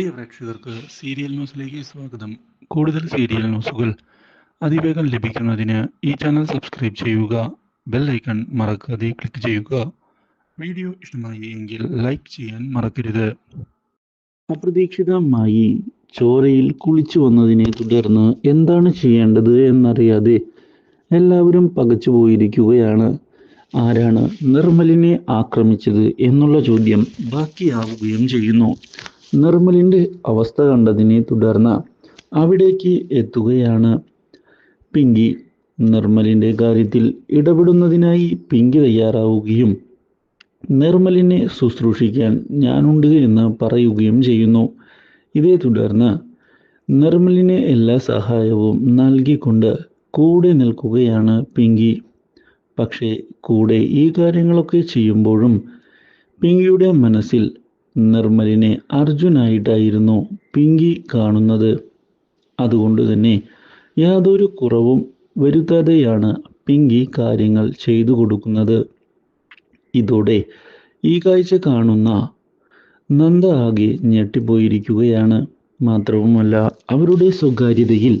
പ്രിയ പ്രേക്ഷകർക്ക് സീരിയൽ ന്യൂസിലേക്ക് സ്വാഗതം. കൂടുതൽ സീരിയൽ ന്യൂസുകൾ അതിവേഗം ലഭിക്കുന്നതിന് ഈ ചാനൽ സബ്സ്ക്രൈബ് ചെയ്യുക ബെൽ ഐക്കൺ മറക്കാതെ ക്ലിക്ക് ചെയ്യുക. വീഡിയോ ഇഷ്ടമായി എങ്കിൽ ലൈക്ക് ചെയ്യാൻ മറക്കരുത്. അപ്രതീക്ഷിതമായി ചോരയിൽ കുളിച്ചു വന്നതിനെ തുടർന്ന് എന്താണ് ചെയ്യേണ്ടത് എന്നറിയാതെ എല്ലാവരും പകച്ചു പോയിരിക്കുകയാണ്. ആരാണ് നിർമ്മലിനെ ആക്രമിച്ചത് എന്നുള്ള ചോദ്യം ബാക്കിയാവുകയും ചെയ്യുന്നു. നിർമ്മലിന്റെ അവസ്ഥ കണ്ടതിനെ തുടർന്ന് അവിടേക്ക് എത്തുകയാണ്. പിങ്കി നിർമ്മലിന്റെ കാര്യത്തിൽ ഇടപെടുന്നതിനായി പിങ്കി തയ്യാറാവുകയും നിർമ്മലിനെ ശുശ്രൂഷിക്കാൻ ഞാനുണ്ട് എന്ന് പറയുകയും ചെയ്യുന്നു. ഇതേ തുടർന്ന് നിർമ്മലിന് എല്ലാ സഹായവും നൽകിക്കൊണ്ട് കൂടെ നിൽക്കുകയാണ് പിങ്കി. പക്ഷേ കൂടെ ഈ കാര്യങ്ങളൊക്കെ ചെയ്യുമ്പോഴും പിങ്കിയുടെ മനസ്സിൽ നിർമ്മലിനെ അർജുനായിട്ടായിരുന്നു പിങ്കി കാണുന്നത്. അതുകൊണ്ട് തന്നെ യാതൊരു കുറവും വരുത്താതെയാണ് പിങ്കി കാര്യങ്ങൾ ചെയ്തു കൊടുക്കുന്നത്. ഇതോടെ ഈ കാഴ്ച കാണുന്ന നന്ദ ആകെ ഞെട്ടിപ്പോയിരിക്കുകയാണ്. മാത്രവുമല്ല അവരുടെ സ്വകാര്യതയിൽ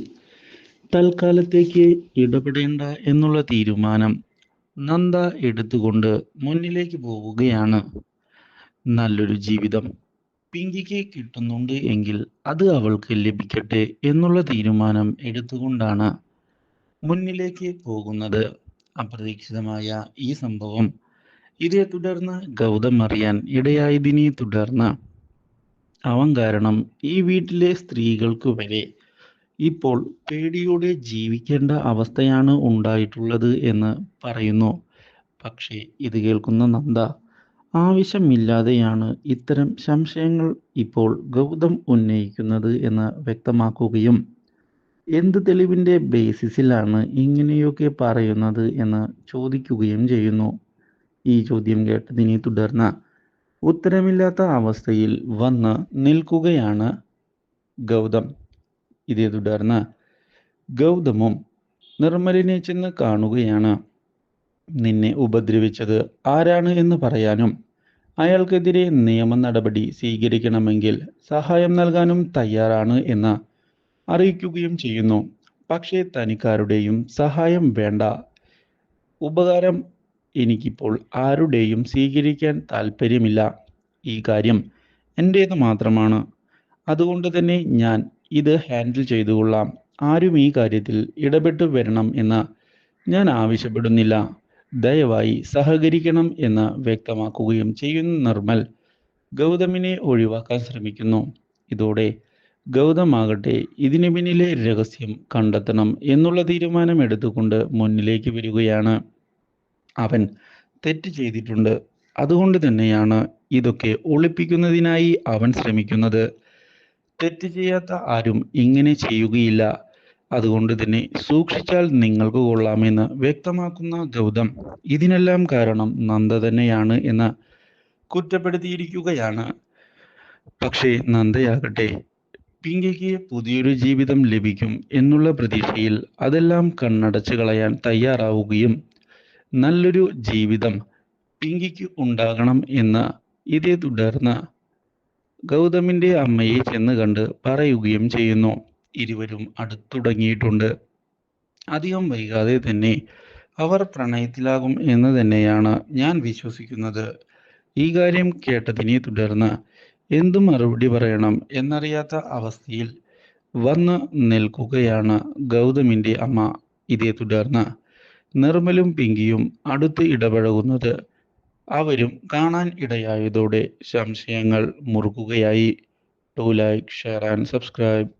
തൽക്കാലത്തേക്ക് ഇടപെടേണ്ട എന്നുള്ള തീരുമാനം നന്ദ എടുത്തുകൊണ്ട് മുന്നിലേക്ക് പോവുകയാണ്. നല്ലൊരു ജീവിതം പിങ്കിക്ക് കിട്ടുന്നുണ്ട് എങ്കിൽ അത് അവൾക്ക് ലഭിക്കട്ടെ എന്നുള്ള തീരുമാനം എടുത്തുകൊണ്ടാണ് മുന്നിലേക്ക് പോകുന്നത്. അപ്രതീക്ഷിതമായ ഈ സംഭവം ഇതേ തുടർന്ന് ഗൗതം അറിയാൻ ഇടയായതിനെ തുടർന്ന് അവൻ കാരണം ഈ വീട്ടിലെ സ്ത്രീകൾക്ക് വരെ ഇപ്പോൾ പേടിയോടെ ജീവിക്കേണ്ട അവസ്ഥയാണ് ഉണ്ടായിട്ടുള്ളത് എന്ന് പറയുന്നു. പക്ഷേ ഇത് കേൾക്കുന്ന നന്ദ ആവശ്യമില്ലാതെയാണ് ഇത്തരം സംശയങ്ങൾ ഇപ്പോൾ ഗൗതം ഉന്നയിക്കുന്നത് എന്ന് വ്യക്തമാക്കുകയും എന്ത് തെളിവിന്റെ ബേസിസിലാണ് ഇങ്ങനെയൊക്കെ പറയുന്നത് എന്ന് ചോദിക്കുകയും ചെയ്യുന്നു. ഈ ചോദ്യം കേട്ടതിനെ തുടർന്ന് ഉത്തരമില്ലാത്ത അവസ്ഥയിൽ വന്ന് നിൽക്കുകയാണ് ഗൗതം. ഇതേ തുടർന്ന് ഗൗതമും നിർമ്മലിനെ ചെന്ന് കാണുകയാണ്. നിന്നെ ഉപദ്രവിച്ചത് ആരാണ് എന്ന് പറയാനും അയാൾക്കെതിരെ നിയമ നടപടി സ്വീകരിക്കണമെങ്കിൽ സഹായം നൽകാനും തയ്യാറാണ് എന്ന് അറിയിക്കുകയും ചെയ്യുന്നു. പക്ഷേ തനിക്കാരുടെയും സഹായം വേണ്ട. ഉപകാരം എനിക്കിപ്പോൾ ആരുടെയും സ്വീകരിക്കാൻ താല്പര്യമില്ല ഈ കാര്യം എന്റേത് മാത്രമാണ്. അതുകൊണ്ട് തന്നെ ഞാൻ ഇത് ഹാൻഡിൽ ചെയ്തുകൊള്ളാം ആരും ഈ കാര്യത്തിൽ ഇടപെട്ട് വരണം എന്ന് ഞാൻ ആവശ്യപ്പെടുന്നില്ല. ദയവായി സഹകരിക്കണം എന്ന് വ്യക്തമാക്കുകയും ചെയ്യുന്ന നിർമ്മൽ ഗൗതമിനെ ഒഴിവാക്കാൻ ശ്രമിക്കുന്നു. ഇതോടെ ഗൗതമാകട്ടെ ഇതിനു പിന്നിലെ രഹസ്യം കണ്ടെത്തണം എന്നുള്ള തീരുമാനം എടുത്തുകൊണ്ട് മുന്നിലേക്ക് വരികയാണ്. അവൻ തെറ്റ് ചെയ്തിട്ടുണ്ട്. അതുകൊണ്ട് തന്നെയാണ് ഇതൊക്കെ ഒളിപ്പിക്കുന്നതിനായി അവൻ ശ്രമിക്കുന്നത്. തെറ്റ് ചെയ്യാത്ത ആരും ഇങ്ങനെ ചെയ്യുകയില്ല. അതുകൊണ്ട് തന്നെ സൂക്ഷിച്ചാൽ നിങ്ങൾക്ക് കൊള്ളാമെന്ന് വ്യക്തമാക്കുന്ന ഗൗതം ഇതിനെല്ലാം കാരണം നന്ദ തന്നെയാണ് എന്ന് കുറ്റപ്പെടുത്തിയിരിക്കുകയാണ്. പക്ഷേ നന്ദയാകട്ടെ പിങ്കിക്ക് പുതിയൊരു ജീവിതം ലഭിക്കും എന്നുള്ള പ്രതീക്ഷയിൽ അതെല്ലാം കണ്ണടച്ചു കളയാൻ തയ്യാറാവുകയും നല്ലൊരു ജീവിതം പിങ്കിക്ക് ഉണ്ടാകണം എന്ന് ഇതേ തുടർന്ന് ഗൗതമിന്റെ അമ്മയെ ചെന്ന് കണ്ട് പറയുകയും ചെയ്യുന്നു. ഇരുവരും അടുത്തുടങ്ങിയിട്ടുണ്ട്. അധികം വൈകാതെ തന്നെ അവർ പ്രണയത്തിലാകും എന്ന് തന്നെയാണ് ഞാൻ വിശ്വസിക്കുന്നത്. ഈ കാര്യം കേട്ടതിനെ തുടർന്ന് എന്തു മറുപടി പറയണം എന്നറിയാത്ത അവസ്ഥയിൽ വന്ന് നിൽക്കുകയാണ് ഗൗതമിന്റെ അമ്മ. ഇതേ തുടർന്ന് നിർമ്മലും പിങ്കിയും അടുത്ത് ഇടപഴകുന്നത് അവരും കാണാൻ ഇടയായതോടെ സംശയങ്ങൾ മുറുകുകയായി to like share and subscribe